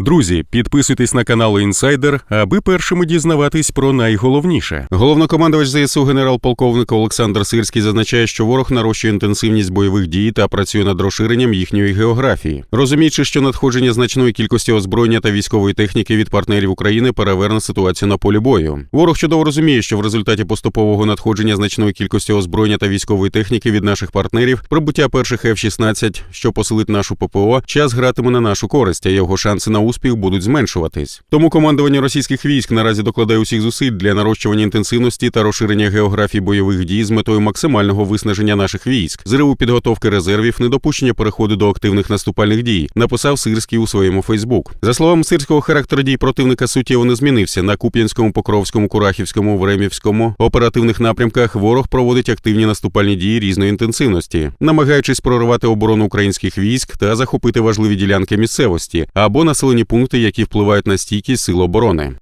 Друзі, підписуйтесь на канал Інсайдер, аби першими дізнаватись про найголовніше. Головнокомандувач ЗСУ генерал-полковник Олександр Сирський зазначає, що ворог нарощує інтенсивність бойових дій та працює над розширенням їхньої географії, розуміючи, що надходження значної кількості озброєння та військової техніки від партнерів України переверне ситуацію на полі бою. Ворог чудово розуміє, що в результаті поступового надходження значної кількості озброєння та військової техніки від наших партнерів, прибуття перших F-16, що посилить нашу ППО, час гратиме на нашу користь, а його шанси на успіх будуть зменшуватись. Тому командування російських військ наразі докладає усіх зусиль для нарощування інтенсивності та розширення географії бойових дій з метою максимального виснаження наших військ, зриву підготовки резервів, недопущення переходу до активних наступальних дій, написав Сирський у своєму Фейсбук. За словами Сирського, характер дій противника суттєво не змінився. На Куп'янському, Покровському, Курахівському, Времівському оперативних напрямках ворог проводить активні наступальні дії різної інтенсивності, намагаючись прорвати оборону українських військ та захопити важливі ділянки місцевості або населені пункти, які впливають на стійкість сил оборони.